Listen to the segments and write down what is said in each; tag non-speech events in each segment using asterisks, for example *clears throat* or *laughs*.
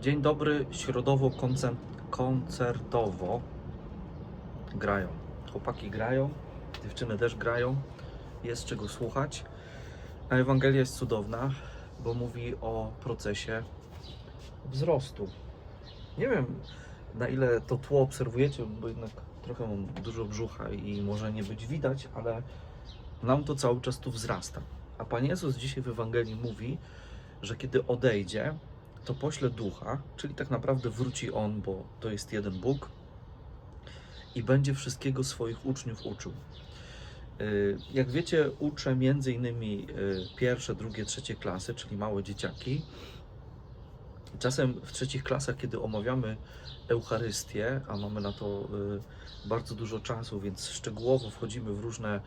Dzień dobry, środowo koncert, koncertowo grają. Chłopaki grają, dziewczyny też grają, jest czego słuchać. A Ewangelia jest cudowna, bo mówi o procesie wzrostu. Nie wiem, na ile to tło obserwujecie, bo jednak trochę mam dużo brzucha i może nie być widać, ale nam to cały czas tu wzrasta. A Pan Jezus dzisiaj w Ewangelii mówi, że kiedy odejdzie, to pośle ducha, czyli tak naprawdę wróci on, bo to jest jeden Bóg i będzie wszystkiego swoich uczniów uczył. Y, Jak wiecie, uczę między innymi y, pierwsze, drugie, trzecie klasy, czyli małe dzieciaki. Czasem w trzecich klasach, kiedy omawiamy Eucharystię, a mamy na to y, bardzo dużo czasu, więc szczegółowo wchodzimy w różne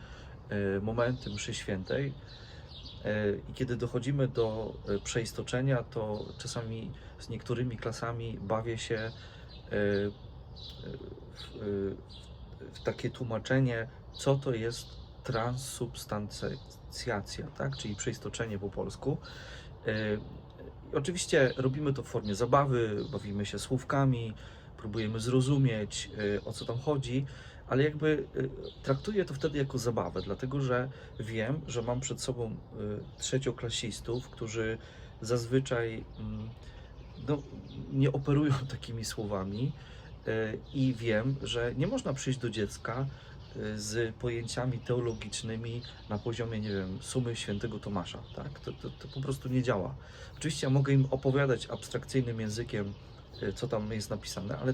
momenty mszy świętej, I kiedy dochodzimy do e, przeistoczenia, to czasami z niektórymi klasami bawię się e, w, w, w takie tłumaczenie, co to jest transubstancjacja, tak? czyli przeistoczenie po polsku. E, Oczywiście robimy to w formie zabawy, bawimy się słówkami, próbujemy zrozumieć e, o co tam chodzi, ale jakby e, traktuję to wtedy jako zabawę, dlatego że wiem, że mam przed sobą y, trzecioklasistów, którzy zazwyczaj mm, no, nie operują *laughs* takimi słowami y, i wiem, że nie można przyjść do dziecka y, z pojęciami teologicznymi na poziomie, nie wiem, sumy świętego Tomasza, tak? To, to, to po prostu nie działa. Oczywiście ja mogę im opowiadać abstrakcyjnym językiem, y, co tam jest napisane, ale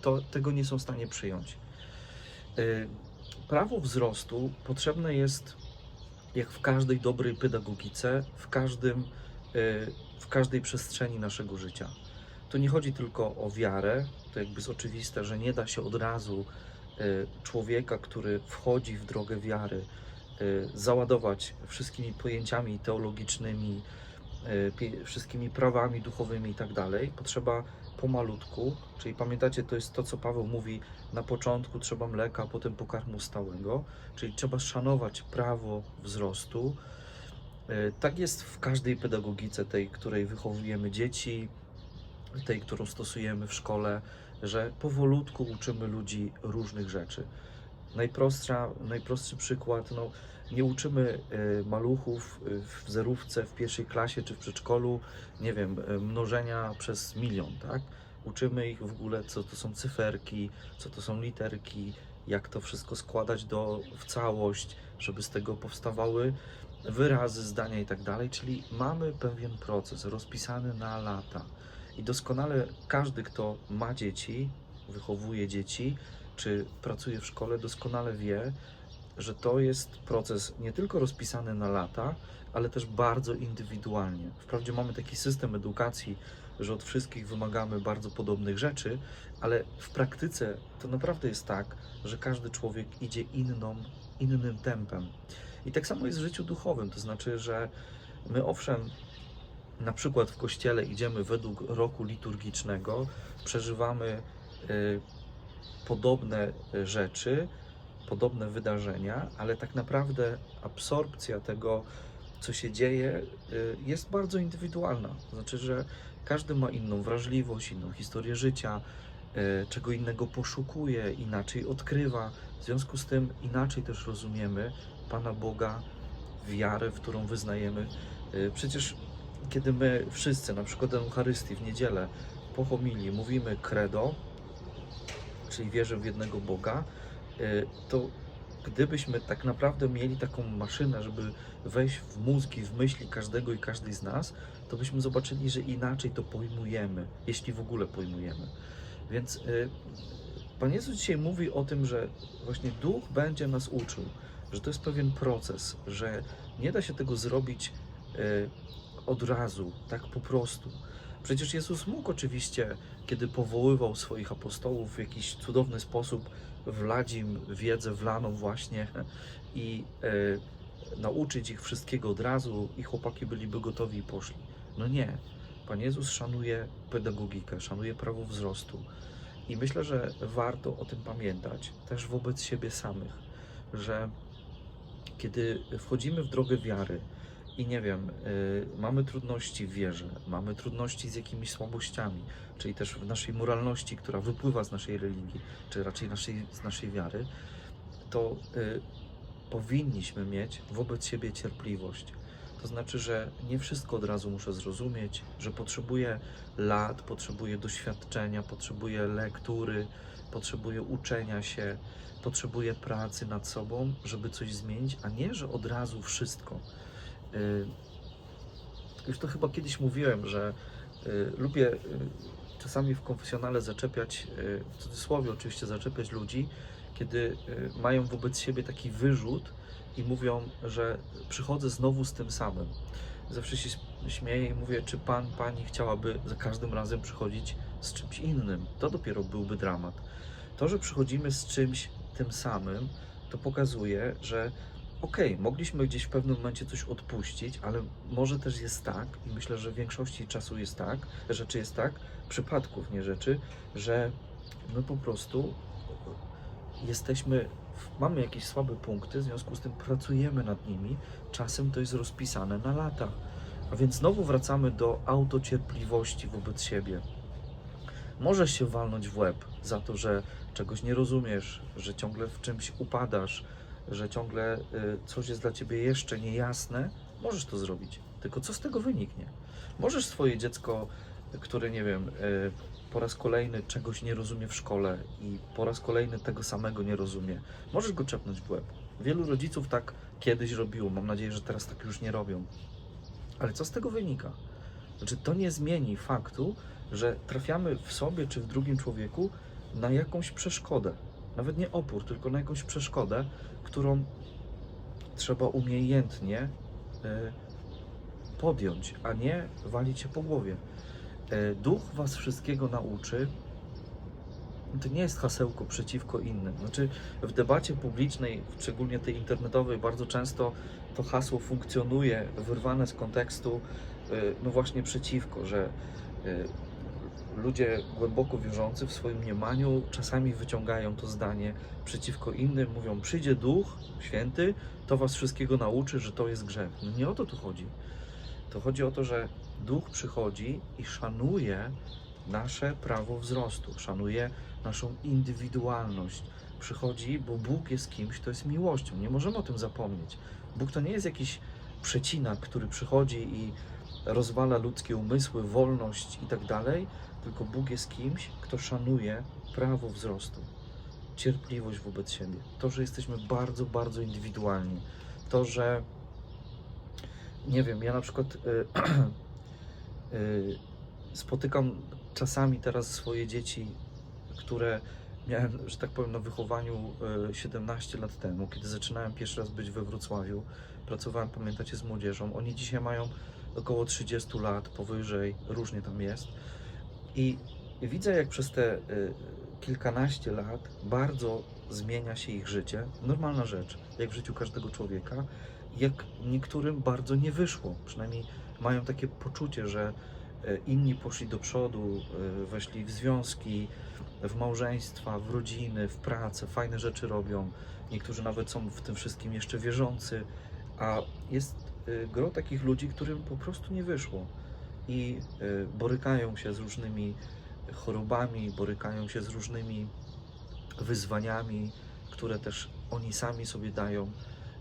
to, tego nie są w stanie przyjąć. Y, Prawo wzrostu potrzebne jest jak w każdej dobrej pedagogice, w, każdym, y, w każdej przestrzeni naszego życia. To nie chodzi tylko o wiarę, to jakby jest oczywiste, że nie da się od razu y, człowieka, który wchodzi w drogę wiary, y, załadować wszystkimi pojęciami teologicznymi, y, wszystkimi prawami duchowymi i tak dalej. Potrzeba pomalutku, czyli pamiętacie, to jest to, co Paweł mówi, na początku trzeba mleka, potem pokarmu stałego, czyli trzeba szanować prawo wzrostu. E, Tak jest w każdej pedagogice, tej, której wychowujemy dzieci, tej, którą stosujemy w szkole, że powolutku uczymy ludzi różnych rzeczy. Najprostsza, najprostszy przykład, no, nie uczymy e, maluchów e, w zerówce, w pierwszej klasie czy w przedszkolu, nie wiem, e, mnożenia przez milion, tak? Uczymy ich w ogóle, co to są cyferki, co to są literki, jak to wszystko składać do, w całość, żeby z tego powstawały wyrazy, zdania i tak dalej. Czyli mamy pewien proces rozpisany na lata. I doskonale każdy, kto ma dzieci, wychowuje dzieci, czy pracuje w szkole, doskonale wie, że to jest proces nie tylko rozpisany na lata, ale też bardzo indywidualnie. Wprawdzie mamy taki system edukacji, że od wszystkich wymagamy bardzo podobnych rzeczy, ale w praktyce to naprawdę jest tak, że każdy człowiek idzie inną, innym tempem. I tak samo jest w życiu duchowym, to znaczy, że my owszem, na przykład w kościele idziemy według roku liturgicznego, przeżywamy y, podobne rzeczy, podobne wydarzenia, ale tak naprawdę absorpcja tego, co się dzieje, y, jest bardzo indywidualna. Znaczy, że każdy ma inną wrażliwość, inną historię życia, y, czego innego poszukuje, inaczej odkrywa. W związku z tym inaczej też rozumiemy Pana Boga, wiarę, w którą wyznajemy. Y, Przecież kiedy my wszyscy, na przykład Eucharystii w niedzielę, po homilii mówimy credo, czyli wierzę w jednego Boga, to gdybyśmy tak naprawdę mieli taką maszynę, żeby wejść w mózg i w myśli każdego i każdej z nas, to byśmy zobaczyli, że inaczej to pojmujemy, jeśli w ogóle pojmujemy. Więc y, Pan Jezus dzisiaj mówi o tym, że właśnie Duch będzie nas uczył, że to jest pewien proces, że nie da się tego zrobić y, od razu, tak po prostu. Przecież Jezus mógł oczywiście, kiedy powoływał swoich apostołów w jakiś cudowny sposób, wlać im wiedzę wlaną właśnie i e, nauczyć ich wszystkiego od razu i chłopaki byliby gotowi i poszli. No nie. Pan Jezus szanuje pedagogikę, szanuje prawo wzrostu i myślę, że warto o tym pamiętać też wobec siebie samych, że kiedy wchodzimy w drogę wiary i nie wiem, y, mamy trudności w wierze, mamy trudności z jakimiś słabościami, czyli też w naszej moralności, która wypływa z naszej religii, czy raczej naszej, z naszej wiary, to y, powinniśmy mieć wobec siebie cierpliwość. To znaczy, że nie wszystko od razu muszę zrozumieć, że potrzebuję lat, potrzebuję doświadczenia, potrzebuję lektury, potrzebuję uczenia się, potrzebuję pracy nad sobą, żeby coś zmienić, a nie, że od razu wszystko. Y, Już to chyba kiedyś mówiłem, że y, lubię y, czasami w konfesjonale zaczepiać, w cudzysłowie oczywiście zaczepiać ludzi, kiedy mają wobec siebie taki wyrzut i mówią, że przychodzę znowu z tym samym. Zawsze się śmieję i mówię, czy pan, pani chciałaby za każdym razem przychodzić z czymś innym. To dopiero byłby dramat. To, że przychodzimy z czymś tym samym, to pokazuje, że okej, mogliśmy gdzieś w pewnym momencie coś odpuścić, ale może też jest tak, i myślę, że w większości czasu jest tak, rzeczy jest tak, przypadków, nie rzeczy, że my po prostu jesteśmy, mamy jakieś słabe punkty, w związku z tym pracujemy nad nimi, czasem to jest rozpisane na lata. A więc znowu wracamy do autocierpliwości wobec siebie. Możesz się walnąć w łeb za to, że czegoś nie rozumiesz, że ciągle w czymś upadasz, że ciągle y, coś jest dla ciebie jeszcze niejasne. Możesz to zrobić. Tylko co z tego wyniknie? Możesz swoje dziecko, które nie wiem, y, po raz kolejny czegoś nie rozumie w szkole i po raz kolejny tego samego nie rozumie, możesz go czepnąć w łeb. Wielu rodziców tak kiedyś robiło. Mam nadzieję, że teraz tak już nie robią. Ale co z tego wynika? Znaczy, to nie zmieni faktu, że trafiamy w sobie czy w drugim człowieku na jakąś przeszkodę. Nawet nie opór, tylko na jakąś przeszkodę, którą trzeba umiejętnie e, podjąć, a nie walić się po głowie. E, Duch Was wszystkiego nauczy. To nie jest hasełko przeciwko innym. Znaczy, w debacie publicznej, szczególnie tej internetowej, bardzo często to hasło funkcjonuje wyrwane z kontekstu, y, no właśnie przeciwko, że ludzie głęboko wierzący w swoim mniemaniu czasami wyciągają to zdanie przeciwko innym, mówią: Przyjdzie duch święty, to was wszystkiego nauczy, że to jest grzech. No nie o to tu chodzi. To chodzi o to, że duch przychodzi i szanuje nasze prawo wzrostu, szanuje naszą indywidualność. Przychodzi, bo Bóg jest kimś, kto jest miłością. Nie możemy o tym zapomnieć. Bóg to nie jest jakiś przecinak, który przychodzi i rozwala ludzkie umysły, wolność i tak dalej, tylko Bóg jest kimś, kto szanuje prawo wzrostu, cierpliwość wobec siebie. To, że jesteśmy bardzo, bardzo indywidualni. To, że nie wiem, ja na przykład y, *clears throat* y, spotykam czasami teraz swoje dzieci, które miałem, że tak powiem, na wychowaniu y, 17 lat temu, kiedy zaczynałem pierwszy raz być we Wrocławiu. Pracowałem, pamiętacie, z młodzieżą. Oni dzisiaj mają około 30 lat, powyżej, różnie tam jest. I widzę, jak przez te y, kilkanaście lat bardzo zmienia się ich życie. Normalna rzecz, jak w życiu każdego człowieka. Jak niektórym bardzo nie wyszło. Przynajmniej mają takie poczucie, że y, inni poszli do przodu, y, weszli w związki, w małżeństwa, w rodziny, w pracę, fajne rzeczy robią. Niektórzy nawet są w tym wszystkim jeszcze wierzący, a jest gro takich ludzi, którym po prostu nie wyszło i y, borykają się z różnymi chorobami, borykają się z różnymi wyzwaniami, które też oni sami sobie dają.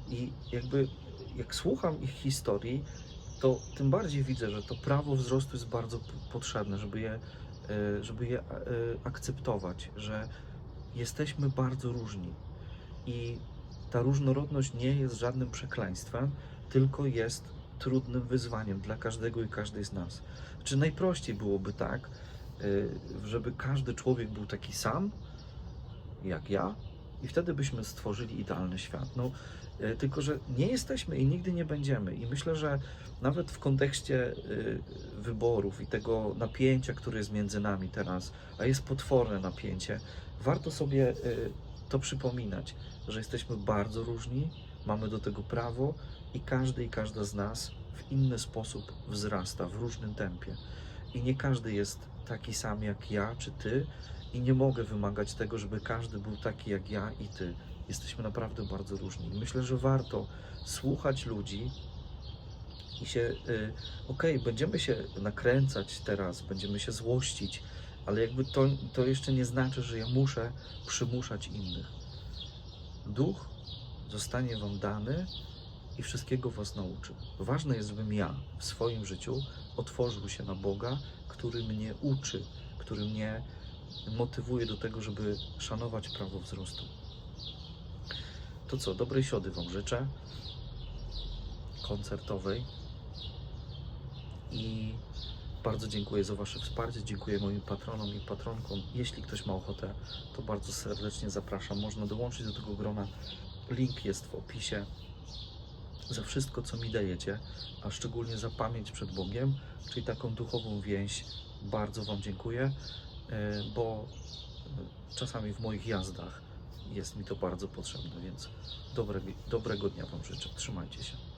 I jakby jak słucham ich historii, to tym bardziej widzę, że to prawo wzrostu jest bardzo potrzebne, żeby je, y, żeby je y, akceptować, że jesteśmy bardzo różni i ta różnorodność nie jest żadnym przekleństwem, tylko jest trudnym wyzwaniem dla każdego i każdej z nas. Czy najprościej byłoby tak, y, żeby każdy człowiek był taki sam, jak ja, i wtedy byśmy stworzyli idealny świat. No, y, tylko, że nie jesteśmy i nigdy nie będziemy. I myślę, że nawet w kontekście y, wyborów i tego napięcia, które jest między nami teraz, a jest potworne napięcie, warto sobie to przypominać, że jesteśmy bardzo różni, mamy do tego prawo i każdy i każda z nas w inny sposób wzrasta, w różnym tempie. I nie każdy jest taki sam jak ja czy ty, i nie mogę wymagać tego, żeby każdy był taki jak ja i ty. Jesteśmy naprawdę bardzo różni. Myślę, że warto słuchać ludzi i się, y, okej, będziemy się nakręcać teraz, będziemy się złościć, ale jakby to, to jeszcze nie znaczy, że ja muszę przymuszać innych. Duch zostanie Wam dany i wszystkiego Was nauczy. Ważne jest, żebym ja w swoim życiu otworzył się na Boga, który mnie uczy, który mnie motywuje do tego, żeby szanować prawo wzrostu. To co, dobrej siody Wam życzę, koncertowej i bardzo dziękuję za Wasze wsparcie, dziękuję moim patronom i patronkom. Jeśli ktoś ma ochotę, to bardzo serdecznie zapraszam. Można dołączyć do tego grona. Link jest w opisie. Za wszystko, co mi dajecie, a szczególnie za pamięć przed Bogiem, czyli taką duchową więź, bardzo Wam dziękuję, e, bo e, czasami w moich jazdach jest mi to bardzo potrzebne, więc dobrego, dobrego dnia Wam życzę. Trzymajcie się.